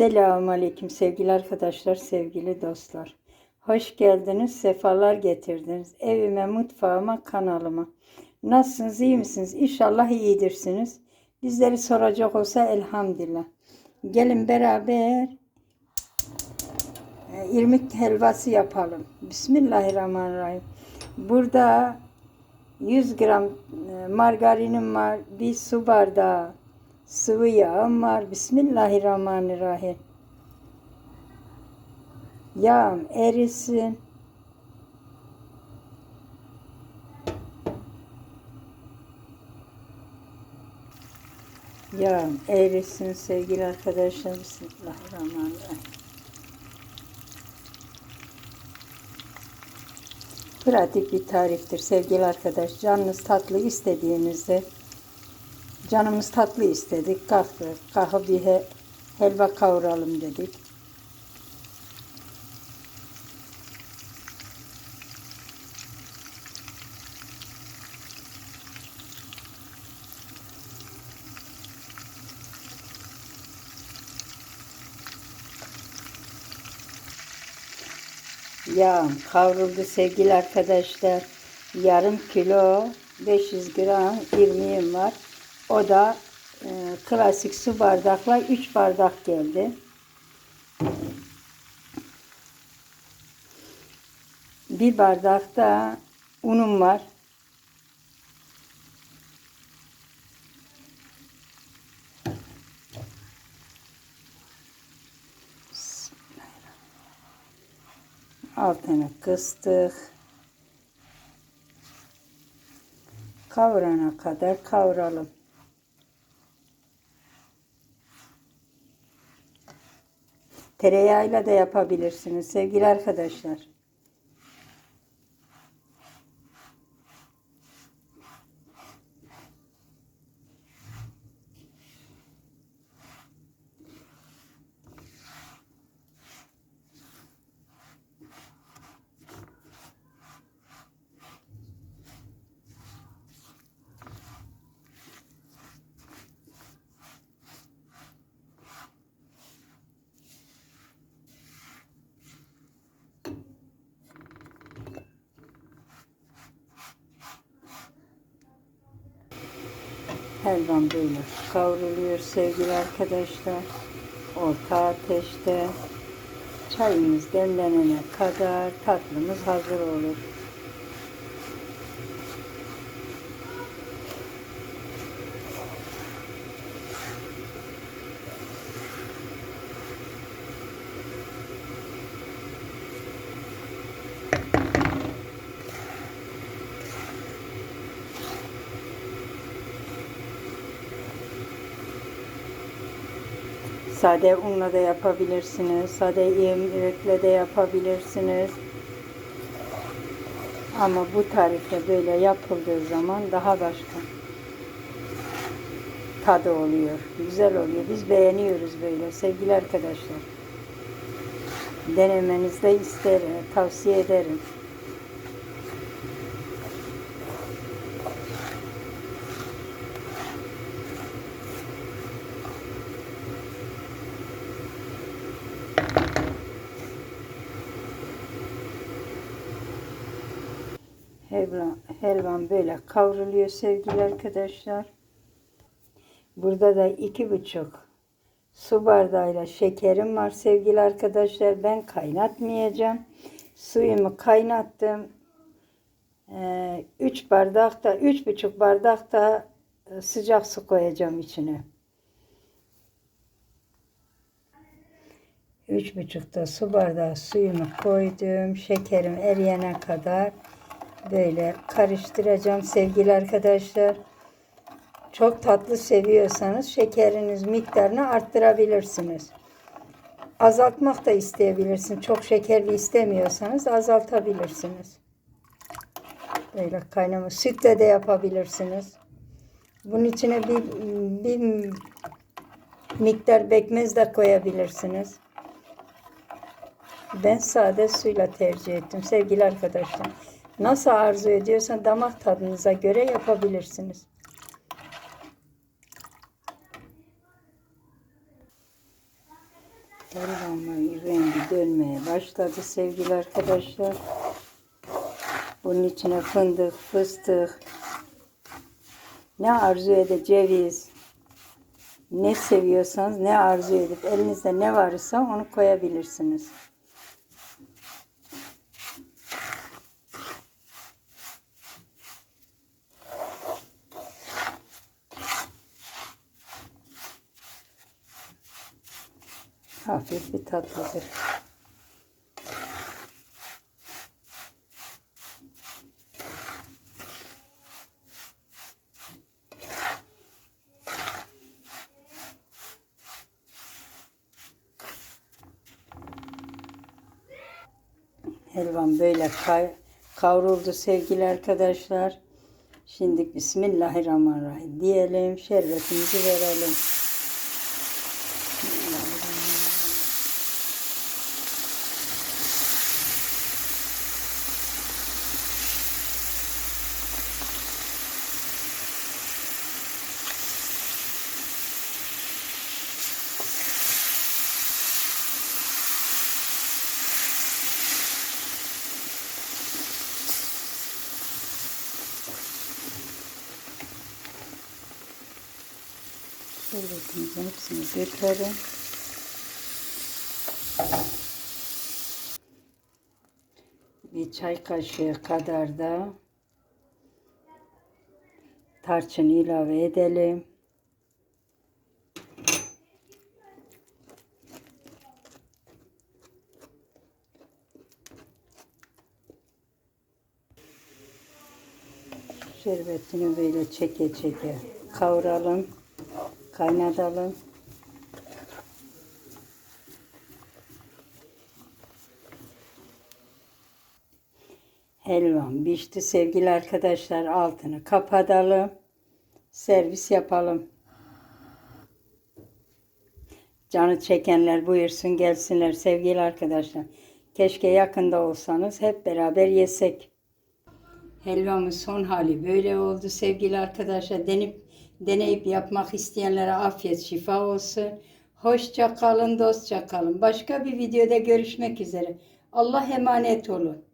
Selamun Aleyküm sevgili arkadaşlar, sevgili dostlar. Hoş geldiniz, sefalar getirdiniz. Evime, mutfağıma, kanalıma. Nasılsınız, iyi misiniz? İnşallah iyidirsiniz. Bizleri soracak olsa elhamdülillah. Gelin beraber e, irmik helvası yapalım. Bismillahirrahmanirrahim. Burada 100 gram e, margarinim var, bir su bardağı sıvı yağım var. Bismillahirrahmanirrahim. Yağım erisin. Yağım erisin sevgili arkadaşlar. Bismillahirrahmanirrahim. Pratik bir tariftir sevgili arkadaş. Canınız tatlı istediğinizde Canımız tatlı istedik. Kalktık. Kalkıp bir he, helva kavuralım dedik. Yağım kavruldu sevgili arkadaşlar. Yarım kilo 500 gram irmiğim var. O da e, klasik su bardakla 3 bardak geldi. Bir bardak da unum var. Altını kıstık. Kavurana kadar kavuralım. Tereyağıyla da yapabilirsiniz sevgili arkadaşlar. Helvam böyle kavruluyor sevgili arkadaşlar. Orta ateşte çayımız demlenene kadar tatlımız hazır olur. Sade unla da yapabilirsiniz. Sade irmikle de yapabilirsiniz. Ama bu tarifte böyle yapıldığı zaman daha başka tadı oluyor. Güzel oluyor. Biz beğeniyoruz böyle sevgili arkadaşlar. Denemenizi de isterim, tavsiye ederim. Helva, helvam böyle kavruluyor sevgili arkadaşlar. Burada da iki buçuk su bardağıyla şekerim var sevgili arkadaşlar. Ben kaynatmayacağım. Suyumu kaynattım. Ee, üç bardak da üç buçuk bardak da sıcak su koyacağım içine. Üç buçukta su bardağı suyumu koydum. Şekerim eriyene kadar böyle karıştıracağım sevgili arkadaşlar. Çok tatlı seviyorsanız şekeriniz miktarını arttırabilirsiniz. Azaltmak da isteyebilirsiniz. Çok şekerli istemiyorsanız azaltabilirsiniz. Böyle kaynama sütle de yapabilirsiniz. Bunun içine bir, bir miktar pekmez de koyabilirsiniz. Ben sade suyla tercih ettim sevgili arkadaşlar. Nasıl arzu ediyorsan damak tadınıza göre yapabilirsiniz. Helvamın rengi dönmeye başladı sevgili arkadaşlar. Bunun içine fındık, fıstık, ne arzu ede ceviz, ne seviyorsanız, ne arzu edip elinizde ne varsa onu koyabilirsiniz. Hafif bir tatlıdır. Helvam böyle kavruldu sevgili arkadaşlar. Şimdi Bismillahirrahmanirrahim diyelim. Şerbetimizi verelim. Şerbetimizin hepsini dökelim. Bir çay kaşığı kadar da tarçın ilave edelim. Şerbetini böyle çeke çeke kavuralım, kaynatalım. Helvam pişti sevgili arkadaşlar. Altını kapatalım. Servis yapalım. Canı çekenler buyursun gelsinler sevgili arkadaşlar. Keşke yakında olsanız hep beraber yesek. Helvamın son hali böyle oldu sevgili arkadaşlar. Denip deneyip yapmak isteyenlere afiyet şifa olsun. Hoşça kalın, dostça kalın. Başka bir videoda görüşmek üzere. Allah emanet olun.